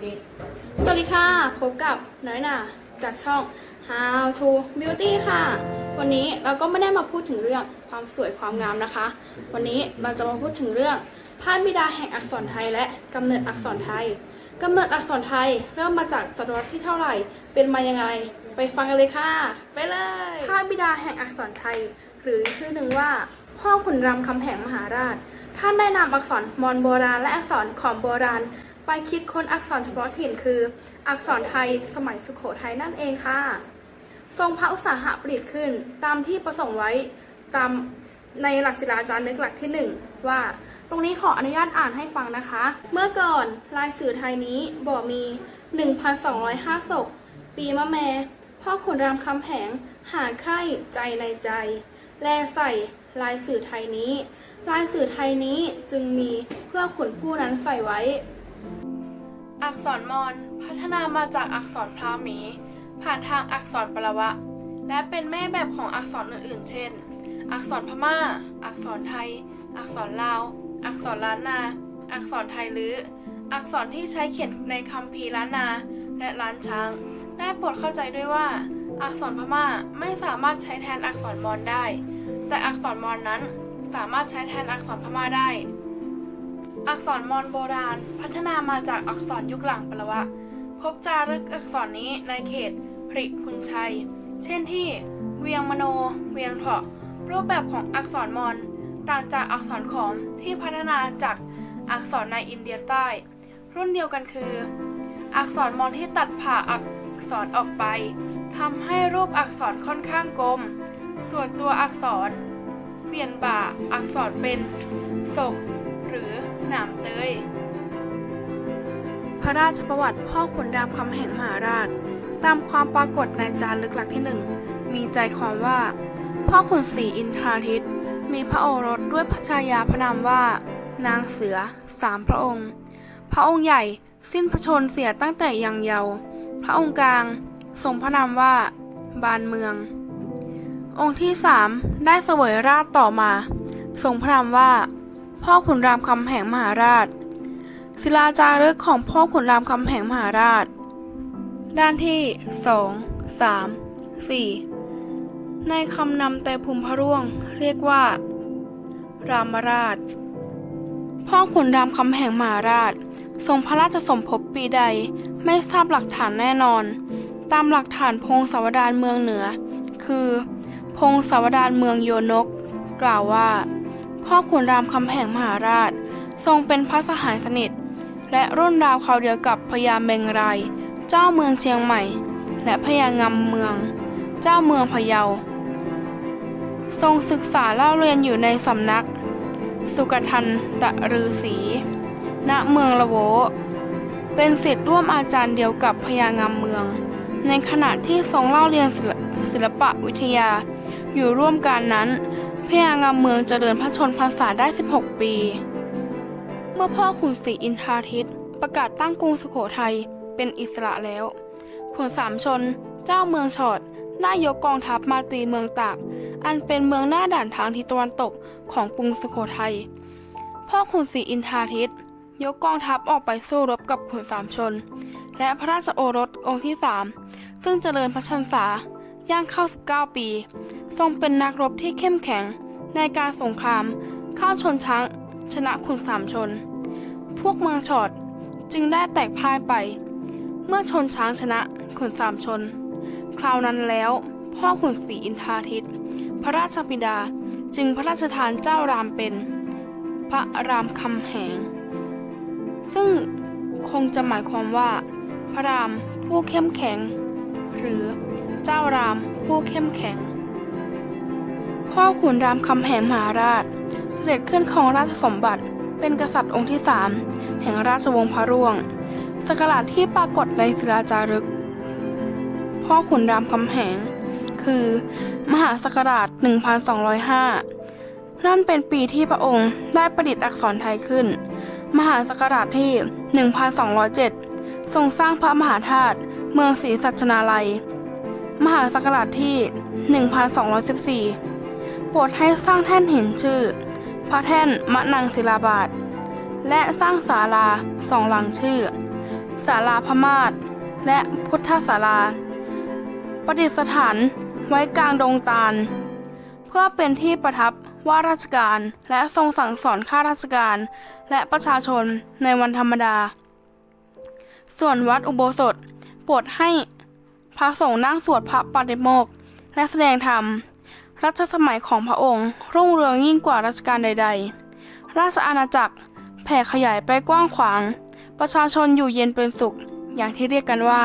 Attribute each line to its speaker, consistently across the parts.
Speaker 1: เร็จสวัสดีค่ะ พบกับน้อยหนาจากช่อง How to Beauty ค่ะ วันนี้เราก็ไม่ได้มาพูดถึงเรื่องความสวยความงามนะคะ วันนี้เราจะมาพูดถึงเรื่องพระบิดาแห่งอักษรไทยและกำเนิดอักษรไทยกำเนิดอักษรไทยเริ่มมาจากศตวรรษที่เท่าไหร่ เป็นมายังไง ไปฟังกันเลยค่ะ ไปเลยพระบิดาแห่งอักษรไทย หรือชื่อหนึ่งว่า พ่อขุนรามคำแหงมหาราช ท่านได้นำอักษรมอญโบราณและอักษรขอมโบราณ ไปคิดค้นอักษรเฉพาะถิ่นคือ อักษรไทยสมัยสุโขทัยนั่นเองค่ะ ทรงพระอุตสาหะประดิษฐ์ขึ้น ตามที่ประสงค์ไว้ตามในหลักศิลาจารึกหลักที่หนึ่งว่า ตรงนี้ขออนุญาตอ่านให้ฟังนะคะ เมื่อก่อนลายสื่อไทยนี้บ่มี 1,205ศก ปีมะแม่พ่อขุนรามคำแหง หาไข่ใจในใจ แลใส่ลายสื่อไทยนี้ ลายสื่อไทยนี้จึงมีเพื่อขุนผู้นั้นใส่ไว้ อักษรมอญพัฒนามาจากอักษรพราหมี ผ่านทางอักษรปรวะ และเป็นแม่แบบของอักษรอื่นๆ เช่น อักษรพม่า อักษรไทย อักษรลาว อักษรล้านนา อักษรไทยลือ อักษรที่ใช้เขียนในคัมภีล้านนา และล้านช้าง ได้โปรดเข้าใจด้วยว่า อักษรพม่าไม่สามารถใช้แทนอักษรมอญได้ แต่อักษรมอญนั้นสามารถใช้แทนอักษรพม่าได้ อักษรมอญโบราณ พัฒนามาจากอักษรยุคหลังปรวะ พบจารึกอักษรนี้ในเขตพริพุนชัย เช่นที่เวียงมโน เวียงเถาะ รูปแบบของอักษรมอญต่างจากอักษรขอมที่พัฒนาจากอักษรในอินเดียใต้ รุ่นเดียวกันคือ อักษรมอญที่ตัดผ่าอักษรออกไปทำให้รูปอักษรค่อนข้างกลม ส่วนตัวอักษร เปลี่ยนบ่าอักษรเป็นศกหรือ นามเตย พระราชประวัติพ่อขุนรามคำแหงมหาราช ตามความปรากฏในจารึกหลักที่หนึ่ง มีใจความว่า พ่อขุนศรีอินทราทิตมีพระโอรสด้วยพระชายาพระนามว่า นางเสือสามพระองค์ พระองค์ใหญ่สิ้นพระชนเสียตั้งแต่ยังเยาว์พระองค์กลางทรงพระนามว่า บานเมือง องค์ที่สามได้เสวยราชต่อมา ทรงพระนามว่า พ่อขุนรามคำแหงมหาราช ศิลาจารึกของพ่อขุนรามคำแหงมหาราช ด้านที่ 2 3 4 ในคำนำแต่ภูมิพระร่วงเรียกว่า รามราช พ่อขุนรามคำแหงมหาราช ทรงพระราชสมภพปีใดไม่ทราบหลักฐานแน่นอน ตามหลักฐานพงศาวดารเมืองเหนือ คือ พงศาวดารเมืองโยนก กล่าวว่า พ่อขุนรามคำแหงมหาราช ทรงเป็นพระสหายสนิท และรุ่นราวคราวเดียวกับพญาเมงราย เจ้าเมืองเชียงใหม่ และพญางำเมือง เจ้าเมืองพะเยา ทรงศึกษาเล่าเรียนอยู่ในสำนัก สุกทันตะฤาษีณเมืองละโว เป็นศิษย์ร่วมอาจารย์เดียวกับพญางำเมือง ในขณะที่ทรงเล่าเรียนศิลศิลปะวิทยาอยู่ร่วมกันนั้น พญางำเมืองเจริญพระชนพรรษาได้ 16 ปี เมื่อพ่อขุนศรีอินทราทิตประกาศตั้งกรุงสุโขทัยเป็นอิสระแล้วขุนสามชน เจ้าเมืองฉอดได้ยกกองทัพมาตีเมืองตาก อันเป็นเมืองหน้าด่านทางทิศตะวันตกของกรุงสุโขทัย พ่อขุนศรีอินทราทิตยกกองทัพออกไปสู้รบกับขุนสามชน และพระราชโอรสองค์ที่สามซึ่งเจริญพระชันษา ย่างเข้า 19 ปี ทรงเป็นนักรบที่เข้มแข็งในการสงครามเข้าชนช้าง ชนะขุนสามชน พวกเมืองฉอดจึงได้แตกพ่ายไป เมื่อชนช้างชนะขุนสามชน คราวนั้นแล้วพ่อขุนศรีอินทราทิต พระราชบิดาจึงพระราชทานเจ้ารามเป็น พระรามคำแหง ซึ่งคงจะหมายความว่า พระรามผู้เข้มแข็ง หรือเจ้ารามผู้เข้มแข็ง พ่อขุนรามคำแหงมหาราช เสด็จขึ้นครองราชสมบัติ เป็นกษัตริย์องค์ที่สามแห่งราชวงศ์พระร่วงสกราชที่ปรากฏในศิลาจารึก พ่อขุนรามคำแหง คือ มหาศักราช 1205 นั่นเป็นปีที่พระองค์ได้ประดิษฐ์อักษรไทยขึ้น มหาศักราชที่ 1207 ทรงสร้างพระมหาธาตุ เมืองศรีสัชนาลัย มหาศักราชที่ 1214 โปรดให้สร้างแท่นหินชื่อ พระแท่นมะนังศิลาบาท และสร้างศาลาสองหลังชื่อศาลาพมาศและพุทธศาลา ประดิษฐานไว้กลางดงตาล เพื่อเป็นที่ประทับว่าราชการและทรงสั่งสอนข้าราชการ และประชาชนในวันธรรมดา ส่วนวัดอุโบสถ โปรดให้พระสงฆ์นั่งสวดพระปฏิโมกข์และแสดงธรรม รัชสมัยของพระองค์ รุ่งเรืองยิ่งกว่ารัชกาลใด ๆ ราชอาณาจักรแผ่ขยายไปกว้างขวาง ประชาชนอยู่เย็นเป็นสุข อย่างที่เรียกกันว่า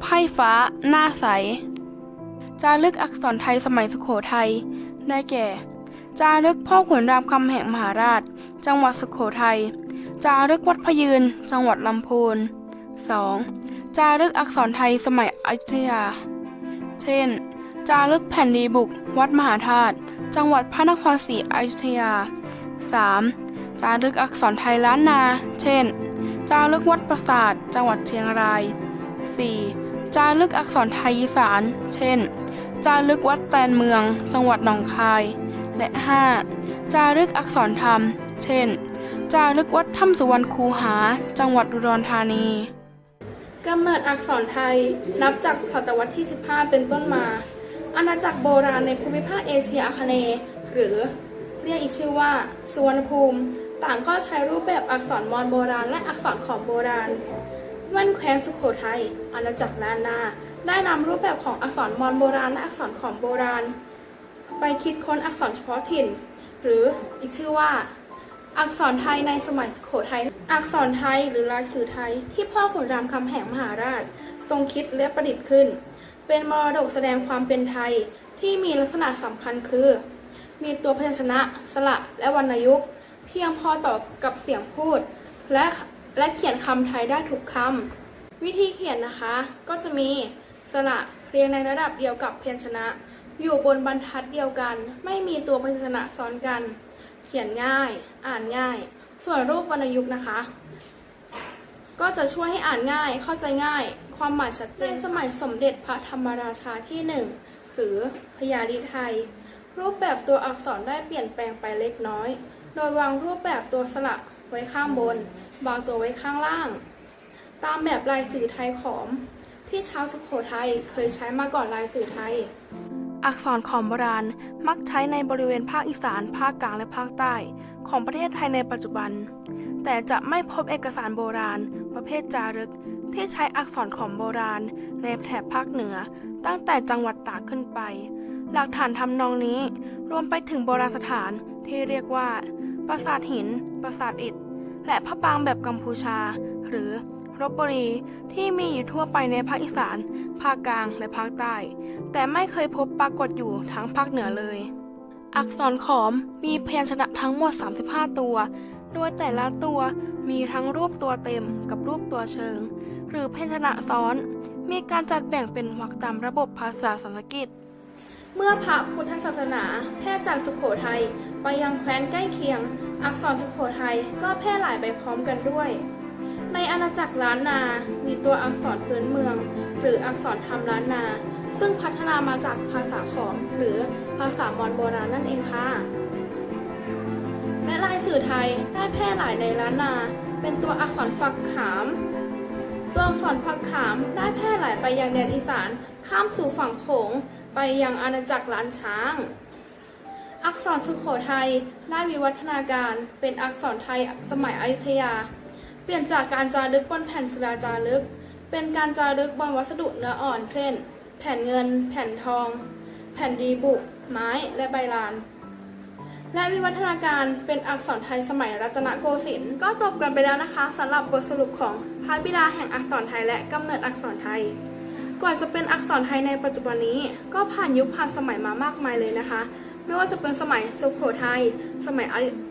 Speaker 1: ไพ่ฟ้าหน้าใส จารึกอักษรไทยสมัยสุโขทัย ได้แก่ จารึกพ่อขุนรามคำแหงมหาราช จังหวัดสุโขทัย จารึกวัดพยืน จังหวัดลำพูน 2. จารึกอักษรไทยสมัยอยุธยา เช่น จารึกแผ่นดีบุก วัดมหาธาตุ จังหวัดพระนครศรีอยุธยา 3. จารึกอักษรไทยล้านนา เช่น จารึกวัดปราสาท จังหวัดเชียงราย 4. จารึกอักษรไทยอีสาน เช่น จารึกวัดแตนเมือง จังหวัดหนองคาย และ 5. จารึกอักษรธรรม เช่น จารึกวัดถ้ำสุวรรณคูหา จังหวัดอุดรธานี กำเนิดอักษรไทยนับจากศตวรรษที่ 15 เป็นต้นมา อาณาจักรโบราณในภูมิภาคเอเชียอาคเนย์หรือเรียกอีกชื่อว่าสุวรรณภูมิ ต่างก็ใช้รูปแบบอักษรมอญโบราณและอักษรขอมโบราณแว่นแคว้นสุโขทัยอาณาจักรล้านนา ได้นำรูปแบบของอักษรมอญโบราณและอักษรขอมโบราณ ไปคิดค้นอักษรเฉพาะถิ่น หรืออีกชื่อว่า อักษรไทยในสมัยสุโขทัย อักษรไทยหรือลายสื่อไทย ที่พ่อขุนรามคำแหงมหาราช ทรงคิดและประดิษฐ์ขึ้น เป็นมรดกแสดงความเป็นไทยที่มีลักษณะสำคัญคือ มีตัวพยัญชนะ สระและวรรณยุกต์ เพียงพอต่อกับเสียงพูด และและเขียนคำไทยได้ทุกคำ วิธีเขียนนะคะ ก็จะมีสระเรียงในระดับเดียวกับพยัญชนะ อยู่บนบรรทัดเดียวกัน ไม่มีตัวพยัญชนะซ้อนกัน เขียนง่าย อ่านง่าย ส่วนรูปวรรณยุกต์นะคะ ก็จะช่วยให้อ่านง่าย เข้าใจง่าย ความหมายชัดเจนสมัยสมเด็จพระธรรมราชาที่หนึ่งหรือพญาลิไทย รูปแบบตัวอักษรได้เปลี่ยนแปลงไปเล็กน้อย โดยวางรูปแบบตัวสระไว้ข้างบน วางตัวไว้ข้างล่าง ตามแบบลายสื่อไทยขอม ที่ชาวสุโขทัยเคยใช้มาก่อนลายสื่อไทย อักษรขอมโบราณมักใช้ในบริเวณภาคอีสาน ภาคกลางและภาคใต้ ของประเทศไทยในปัจจุบัน แต่จะไม่พบเอกสารโบราณ ประเภทจารึก ที่ใช้อักษรขอมโบราณ ในแถบภาคเหนือ ตั้งแต่จังหวัดตากขึ้นไป หลักฐานทำนองนี้ รวมไปถึงโบราณสถานที่เรียกว่า ปราสาทหิน ปราสาทอิฐ และพระปรางแบบกัมพูชา หรือ รบบุรีที่มีอยู่ทั่วไปในภาคอีสาน ภาคกลางและภาคใต้ แต่ไม่เคยพบปรากฏอยู่ทั้งภาคเหนือเลย อักษรขอมมีพยัญชนะทั้งหมด 35 ตัว โดยแต่ละตัวมีทั้งรูปตัวเต็มกับรูปตัวเชิง หรือพยัญชนะซ้อน มีการจัดแบ่งเป็นวรรคตามระบบภาษาสันสกฤตเมื่อพระพุทธศาสนาแพร่จากสุโขทัยไปยังแคว้นใกล้เคียง อักษรสุโขทัยก็แพร่หลายไปพร้อมกันด้วย ในอาณาจักรล้านนา มีตัวอักษรพื้นเมือง หรืออักษรธรรมล้านนา ซึ่งพัฒนามาจากภาษาขอมหรือภาษามอญโบราณนั่นเองค่ะ และลายสื่อไทยได้แพร่หลายในล้านนา เป็นตัวอักษรฝักขาม ตัวอักษรฝักขามได้แพร่หลายไปยังแดนอีสาน ข้ามสู่ฝั่งโขง ไปยังอาณาจักรล้านช้าง อักษรสุโขทัยได้วิวัฒนาการเป็นอักษรไทยสมัยอยุธยา ปลี่ยนจากการจารึกบนแผ่นศิลาษจารึก เป็นการจารึกบนวัสดุเนื้ออ่อน เช่น แผ่นเงิน แผ่นทอง แผ่นดีบุก ไม้ และใบลาน และวิวัฒนาการเป็นอักษรไทยสมัยรัตนโกสินทร์ ก็จบกันไปแล้วนะคะสำหรับบทสรุปของพระบิดาแห่งอักษรไทยและกำเนิดอักษรไทย กว่าจะเป็นอักษรไทยในปัจจุบันนี้ ก็ผ่านยุคผ่านสมัยมามากมายเลยนะคะ ไม่ว่าจะเป็นสมัยสุโขทัย สมัย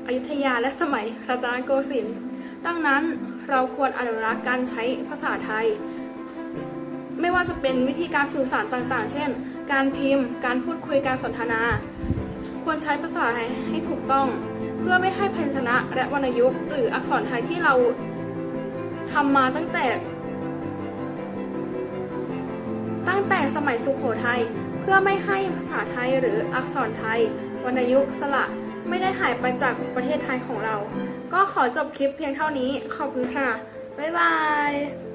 Speaker 1: อยุธยา และสมัยรัตนโกสินทร์ ดังนั้นเราควรอนุรักษ์การใช้ภาษาไทย ไม่ว่าจะเป็นวิธีการสื่อสารต่างๆ เช่น การพิมพ์ การพูดคุยการสนทนา ควรใช้ภาษาไทยให้ถูกต้อง เพื่อไม่ให้พยัญชนะและวรรณยุกต์หรืออักษรไทยที่เราทำมาตั้งแต่ ตั้งแต่สมัยสุขโขทัยเพื่อไม่ให้ภาษาไทยหรืออักษรไทย วรรณยุกต์สระไม่ได้หายไปจากประเทศไทยของเรา ก็ขอจบคลิปเพียงเท่านี้ ขอบคุณค่ะ บ๊ายบาย